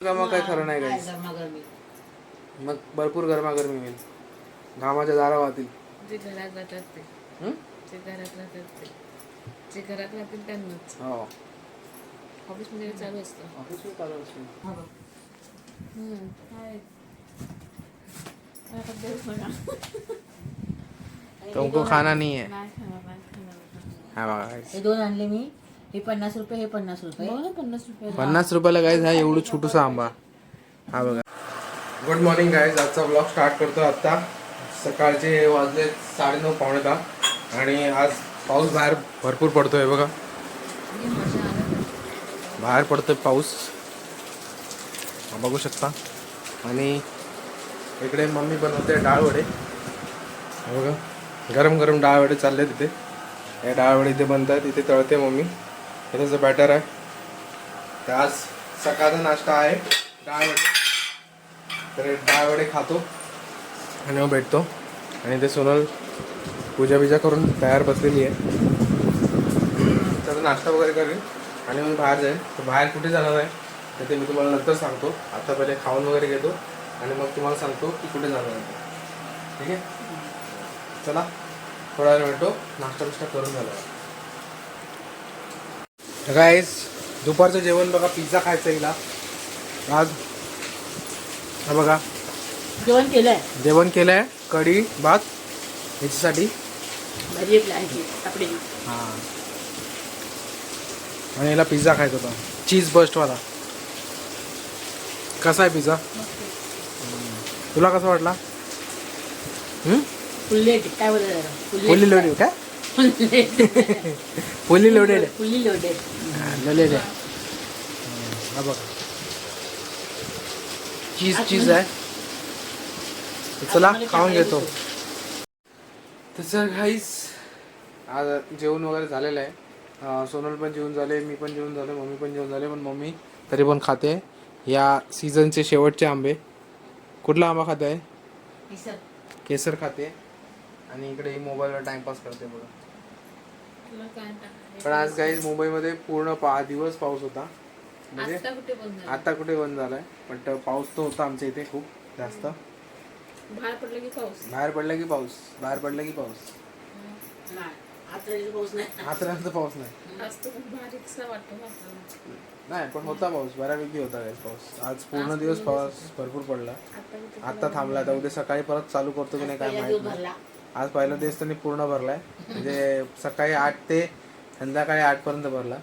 मग काय खरं नाही काही गरमागरमी मग भरपूर गरमागरमी होईल. घामाच्या दारा वाहतील. जे घरात राहतात ते. हं? जे घरात राहतात ते. जे घरात राहतील त्यांनाच. हो. ऑफिसमध्ये चालू असतं. ऑफिसमध्ये चालू काय? तेच बघा. तुमको खाना नाही आहे. हा. हे दोन आणले मी. हे पन्नास रुपये हे पन्नास रुपये. बघ ना पन्नास रुपये. पन्नास रुपयाला गाईज हा एवढं छोटूसा आंबा. हा बघा. गुड मॉर्निंग गाईज आजचा ब्लॉग स्टार्ट करतो आत्ता. सकाळचे वाजले साडेनऊ पावणे दहा. आणि आज पाऊस बाहेर भरपूर पडतोय बघा. बाहेर पडतोय पाऊस. हा बघू शकता. आणि इकडे मम्मी बनवते डाळ वडे. हा बघा. गरम गरम डाळ वडे चालले तिथे या डाळ वडे इथे बनतात. इथे तळते मम्मी. हे त्याचं बॅटर आहे तर आज सकाळचा नाश्ता आहे. डाळ वडे. तर हे डाळ वडे खातो आणि मग भेटतो. आणि ते सोनल पूजा बिजा करून तयार बसलेली आहे. त्याचा नाश्ता वगैरे करेल आणि मग बाहेर जाईल तर बाहेर कुठे जाणार आहे तर ते मी तुम्हाला नंतर सांगतो. आता पहिले खाऊन वगैरे घेतो आणि मग तुम्हाला सांगतो की कुठे जाणार आहे. ठीक आहे? चला थोडा वेळ भेटतो नाश्ता बिष्टा करून झाला. गाईस दुपारचं जेवण बघा पिझ्झा खायचा हिला. आज. हा बघा. जेवण केलंय. जेवण केलं आहे कढी भात याच्यासाठी. भाजी एक आहे आपली हां. आणि याला पिझ्झा खायचा होता. चीज बस्टवाला कसा आहे पिझ्झा तुला कसा वाटला? हम्म? फुल्लेट काय बोलतात fully loaded fully loaded loaded आहे हा बघा चीज चीज आहे चला खाऊन घेतो तसं घाईस आज जेवण वगैरे झालेलं आहे सोनल पण जेवण झाले मी पण जेवण झाले मम्मी पण जेवण झाले पण मम्मी तरी पण खाते या सीझनचे शेवटचे आंबे कुठला आंबा खाते आहे केसर खाते आणि इकडे मोबाईलवर टाइमपास करते बघा? पण आज काही मुंबईमध्ये पूर्ण पा दिवस पाऊस होता. म्हणजे आता कुठे बंद झालाय. बट पाऊस तो होता आमच्या इथे खूप जास्त. बाहेर पडलं की पाऊस? बाहेर पडला की पाऊस. बाहेर पडला की पाऊस. पाऊस नाही. नाही. तर पण होता पाऊस. बऱ्यापैकी होता पाऊस. आज पूर्ण दिवस पाऊस भरपूर पडला. आता थांबला आता उद्या सकाळी परत चालू करतो की नाही काय माहीत आज पहिला दिवस त्यांनी पूर्ण भरलाय. म्हणजे सकाळी आठ ते संध्याकाळी आठ पर्यंत भरला.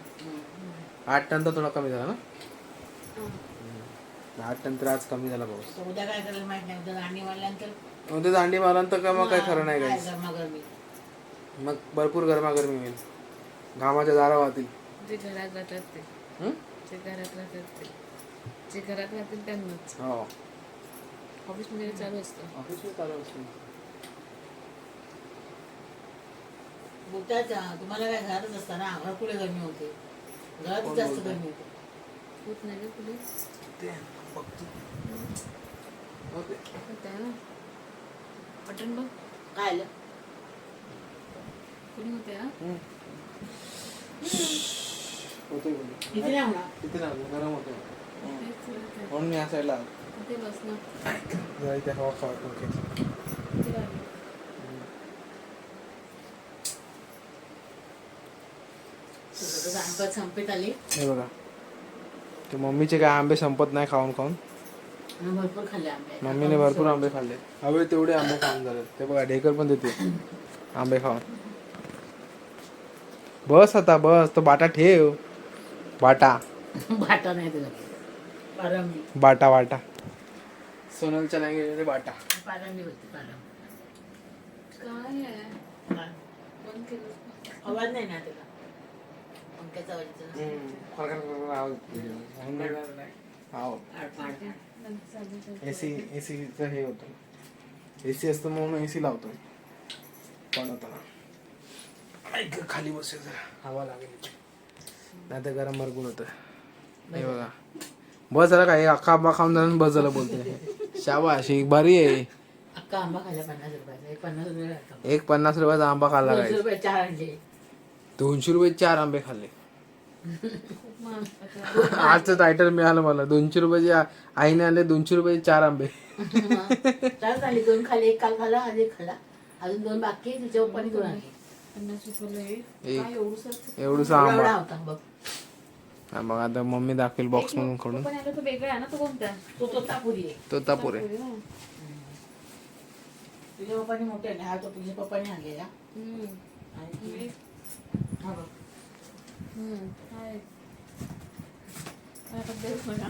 आठ नंतर थोडा कमी झाला ना. आठ नंतर आज कमी झाला पाऊस. तर उद्या काय करायला माहीत नाही. उद्या दांडी मारल्यानंतर उद्या दांडी मारल्यानंतर काय मग काय खरं नाही काय मग भरपूर गरमागरमी होईल. घामाच्या दारा वाहतील. जे घरात राहतात ते. हम्म? जे घरात राहतात ते. जे घरात राहतील त्यांनाच. हो. ऑफिसमध्ये चालू असतं. ऑफिसमध्ये चालू असते. तुम्हाला काय घरातच असतं ना घरात कुठे गरमी होते. घरातच जास्त गरमी होते होत नाही का कुठे ते बघतो. होते. बघ. काय आलं? कुणी होते हा? हम्म. होतोय बोलू. किती नाही होणार किती नाही गरम होतो तेच. म्हणून मी असायला. कुठे बस ना. जरा इथे हवा खावा ओके किती वाजले? संपेत आली. हे बघा. ते मम्मीचे काय आंबे संपत नाही खाऊन खाऊन. भरपूर खाल्ले आंबे. मम्मीने भरपूर आंबे खाल्ले. हवे तेवढे आंबे खाऊन झाले. ते बघा ढेकर पण देते. आंबे खाऊन. बस आता बस. तो बाटा ठेव. बाटा. बाटा नाही पारंबी. बाटा बाटा. सोनलच्या लँग्वेज बाटा. पारंबी होती पारंबी. काय आहे? आवाज नाही ना तुला ना. आडपाड. एसी एसीचं हे होतं. एसी असतं म्हणून एसी लावतो पण होता ऐक खाली बसूया जरा हवा लागेल नाही तर गरम भरपूर होतं. हे बघा. बस जरा काय? अख्खा आंबा खाऊन जाऊन बस झालं बोलते शाबाश ही बरी आहे. अख्खा आंबा खाल्ला पन्नास रुपयाचा. एक पन्नास रुपये एक पन्नास रुपयाचा आंबा खाल्ला काय रुपये चार आणले. दोनशे रुपये चार आंबे खाल्ले. आजचं टायटल मिळालं मला. दोनशे रुपयाचे आ- आईने आणले दोनशे रुपयाचे चार आंबे. चार खाली दोन खाली एक काल खाला आज एक खाला अजून दोन बाकी आहे तिच्या पप्पानी दोन आणले पन्नास रुपयाला एक. एक. काय एवढंसं एवढूसा एवढा आंबा. होता बघ. हा, आता मम्मी दाखवेल बॉक्स मधून काढून. पण याला तो वेगळा आहे ना तो कोणता? तो तोतापुरी आहे. आहे. वेगळा. तुझ्या पप्पानी मोठे आणले हा तो तुझ्या पप्पानी आणलेला. आणि. हा बघ. हम्म. हाय. काय करते बघा.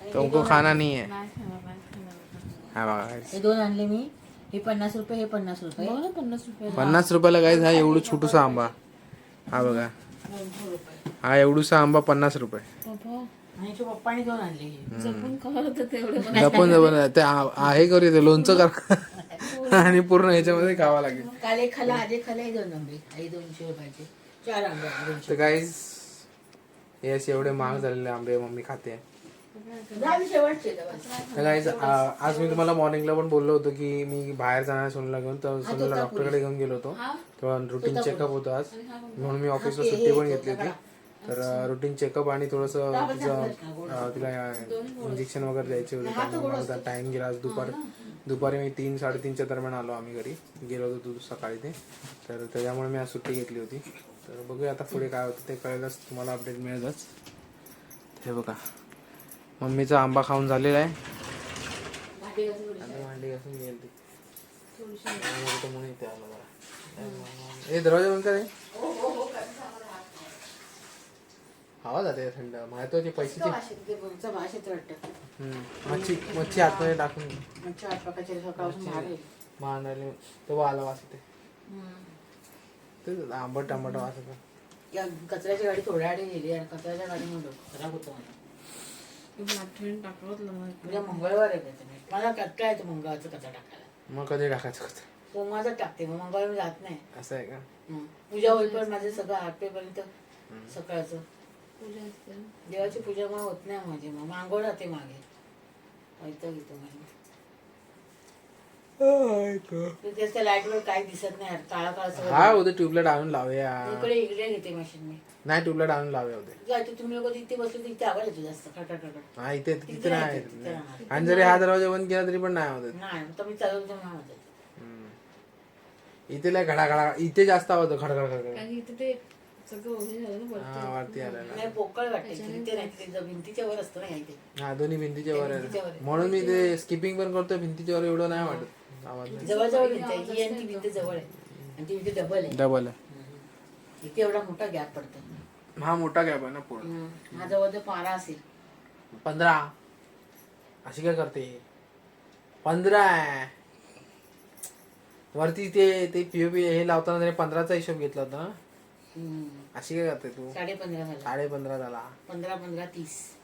आणि तुमको दोन खाना नहीं है खाणार. हा बघा. हे दोन आणले मी. हे पन्नास रुपये हे पन्नास रुपये. बघ ना पन्नास रुपये. पन्नास रुपयाला गाईज हा एवढू छोटूसा आंबा. हा बघा. हा एवढूसा आंबा पन्नास रुपये. बाबा. आणि तुझ्या पप्पानी दोन आणले हे. जपून तेवढे जपून जपून. ते आ- आहे करू ते लोणचं करा आणि पूर्ण ह्याच्यामध्ये खावा लागेल. काल एक खाला आज एक खाला हे दोन आंबे. आई दोनशे रुपयाचे चार आंबे तर हे असे एवढे महाग झालेले आंबे मम्मी खाते. शेवटचे तेव्हा. तर आज मी तुम्हाला मॉर्निंगला पण बोललो होतो की मी बाहेर जाणार सोनूला घेऊन. तर सोनूला डॉक्टरकडे घेऊन गेलो होतो. तेव्हा रुटीन चेकअप होतं आज. म्हणून मी ऑफिसला सुट्टी पण घेतली होती. तर रुटीन चेकअप आणि थोडंसं तिचं तिला इंजेक्शन वगैरे द्यायचे होते त्यामुळे टाइम गेला आज दुपार. दुपारी मी तीन साडेतीनच्या दरम्यान आलो आम्ही घरी. गेलो होतो सकाळी ते. तर त्याच्यामुळे मी आज सुट्टी घेतली होती. तर बघूया आता पुढे काय होतं ते कळेलच तुम्हाला अपडेट मिळेलच. हे बघा. मम्मीचा आंबा खाऊन झालेला आहे. भांडी घासून गेली ती म्हणून इथे आला जरा. ए दरवाजा बंद कर हवा जाते थंड. महत्वाची पैशाची? ते बोलचं वास येतं वाटतं. हम्म. मच्छी मच्छी आतमध्ये टाकून मच्छी आठ प्रकारचे सकाळपासून आहे. मारणारे तेव्हा आला वास येते. ते आंबट आंबट वास येतो या कचऱ्याची गाडी थोड्या आधी गेली आणि कचऱ्याच्या गाडीमध्ये खराब होतं मला आठवण टाकवत उद्या मंगळवार आहे त्याच्याने मला कट्टा येतो मंगळवारचा कचरा टाकायला. मग कधी टाकायचं होतं सोमवारचा टाकते मग मंगळवार मी जात नाही. असं आहे का? हं. पूजा होईपर्यंत माझे सगळं आठवेपर्यंत सकाळचं. पूजा असते ना. देवाची पूजा मग होत नाही माझी. मग मागोड राहते मागे. वैताग येतो मला ते त्याच्या लाईटवर काही दिसत नाही. काळा काळा सगळं हा उद्या ट्यूबलाईट आणून लावूया. इकडे इकडे घेते मशीन मी. नाही ट्यूबलाईट आणून लावूया उद्या. जायचं तुम्ही लोक तिथे बसले तिथे आवाज येतो जास्त. खटाखट हा इथे तिथे तिथे नाही तिथे नाही. आणि जरी हा दरवाजा बंद केला तरी पण नाही होत नाही तर मी चालवतो आवाज येतो. इथे लय घडा घडा इथे जास्त आवाज होतो खडखड खडखड कारण की इथे ते सगळं हे वरती. आलेला नाही पोकळ वाटते तिथे नाही तिथे भिंतीच्या वर असतं ना हा दोन्ही भिंतीच्या वर भिंतीच्या वर आहे. आहे. म्हणून मी ते स्किपिंग पण करतो भिंतीच्या वर एवढं नाही वाटत. आवाज जवळ जवळ भिंत आहे. ही आणि ती भिंत जवळ आहे. आणि ती भिंत डबल आहे. डबल आहे. इथे एवढा मोठा गॅप पडतो. हा मोठा गॅप आहे ना पूर्ण. हा जवळ पारा असेल. पंधरा. अशी काय करते? पंधरा आहे. वरती ते ते पीओपी हे लावताना त्याने पंधराचा हिशोब घेतला होता. ना. अशी काय करते तू? साडे पंधरा झाला. साडे पंधरा झाला. पंधरा पंधरा तीस.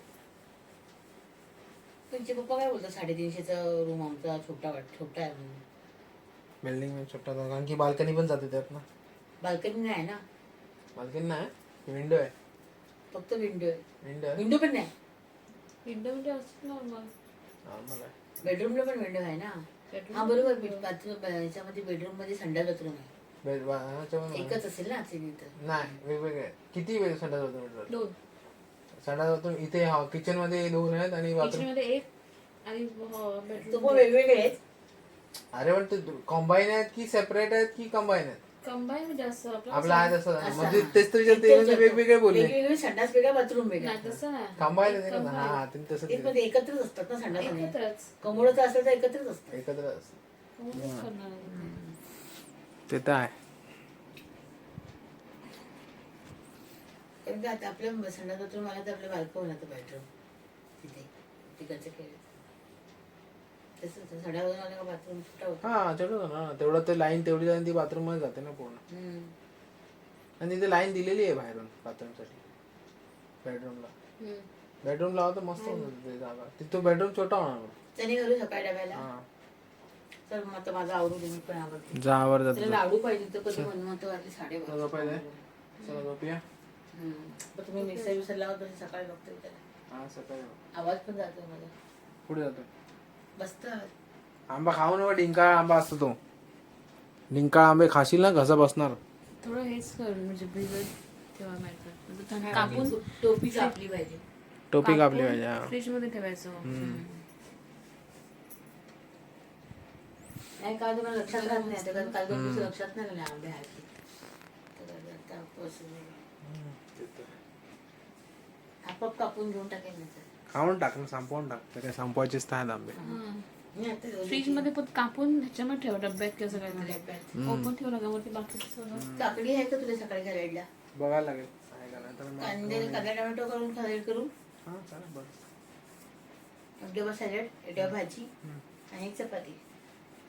तुमचे पप्पा काय बोलतात? साडेतीनशेचा रूम आमचा छोटा वाट छोटा आहे. बिल्डिंग में छोटा था कारण की बाल्कनी पण जाते त्यात ना. बाल्कनी नाही ना? बाल्कनी नाही विंडो आहे. फक्त विंडो आहे. विंडो आहे. विंडो पण नाही. विंडो म्हणजे असं नॉर्मल नॉर्मल आहे. बेडरूमला पण विंडो आहे ना? हा बरोबर. बाथरूम याच्यामध्ये बेडरूममध्ये संडास बाथरूम आहे. एकच असेल ना तिथे नाही वेगवेगळे. किती वेळ संडास बाथरूम दोन. संडास बाथरूम इथे हा किचनमध्ये दोन आहेत आणि बाथरूम किचनमध्ये एक आणि तो बेडरूम पण वेगवेगळे आहेत. अरे पण ते कॉम्बाईन आहेत की सेपरेट आहेत की कंबाईन आहेत? कंबाईन म्हणजे असं आपलं आपला आहे तसं असं, म्हणजे हा. तेच तर विचारते ते म्हणजे वेगवेगळे बोलले. वेगवेगळे संडास वेगळा बाथरूम वेगळा. नाही तसं नाही. कंबाईन आहे ना हा ते तसं तेच मध्ये एकत्रच असतात ना संडास आणि एकत्रच. कमोडचं असेल तर एकत्रच असतं एकत्र करणार आहे? ते. तर आहे आता आपल्या तर होणार बेडरूम तिथे तिकडचं बाथरूम आला का बाथरूम छोटा होता. हा चलो ना तेवढं ते लाईन तेवढी जाऊन ती बाथरूममध्ये जाते ना पूर्ण. हम्म. आणि तिथे लाईन दिलेली आहे बाहेरून बाथरूमसाठी बेडरूमला. हम्म. बेडरूम लावा तर मस्त होऊन जातं ते जागा. तिथं बेडरूम छोटा होणार. मग. त्याने करू सकाळी डब्याला? हा. तर मग आता माझा मी पण आवडते जावर त्याला लाडू पाहिजे तर कधी म्हणतो वाटली साडे चला पाहिजे. चला झोपूया. पण तुम्ही मिक्सर विसर लावत तरी सकाळी बघतो त्याला हा सकाळी आवाज पण जातो माझा जातो? आंबा खाऊ नका डिंकाळ आंबा असतो तो. डिंकाळ आंबे खाशील ना घसा बसणार. थोडं हेच कर म्हणजे भिजत म्हणजे थंड कापून टोपी कापली पाहिजे. टोपी कापली पाहिजे हा. फ्रीजमध्ये ठेवायचं नाही का तुम्हाला लक्षात नाही आता काल दोन दिवस लक्षात नाही राहिले आंबे आहेत. तर आता पासून आपोआप कापून घेऊन टाकेल ना तर. खाऊन टाक ना संपवून टाक ते काय संपवायचेच नाही आंबे. मी आता रोज फ्रीजमध्ये पण कापून ह्याच्यामध्ये ठेवा डब्यात किंवा सगळ्या डब्यात. ओपन ठेवू नका वरती सगळं. काकडी आहे का तुला सकाळी घालायला बघायला लागेल. नाही मग- कांदे कांदा टोमॅटो करून सॅलेड करू? हा चालेल बरं. एक डबा सॅलेड एक डबा भाजी आणि एक चपाती.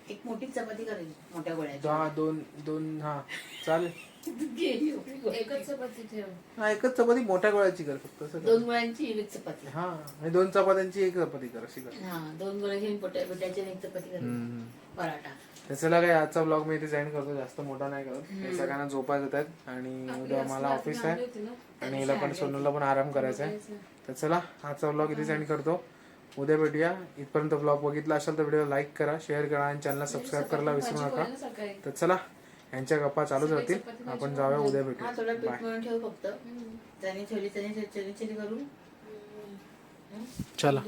एक मोठी चपाती करेल मोठ्या गोळ्याची. हा दोन दोन हा. चालेल. एकच चपाती ठेव. हा एकच चपाती मोठ्या गोळ्याची कर फक्त असं कर. दोन गोळ्यांची एक चपाती. हा आणि दोन चपात्यांची एक चपाती कर अशी कर. हा दोन पोट्या पिठाची आणि एक चपाती करेल हम्म. पराठा. तर चला काय आजचा ब्लॉग मी इथे सेंड करतो जास्त मोठा नाही करत. हे सगळ्यांना झोपायचं येत आहेत आणि उद्या मला ऑफिस आहे. आणि हिला पण सोनूला पण आराम करायचा आहे. तर चला आजचा ब्लॉग इथे सेंड करतो. उद्या भेटूया. इथपर्यंत ब्लॉग बघितला असेल तर व्हिडिओ लाईक करा शेअर करा आणि चॅनलला सबस्क्राईब करायला विसरू नका. तर चला यांच्या गप्पा चालूच राहतील. आपण जाऊया उद्या ठेव फक्त. त्याने छोली त्याने चली.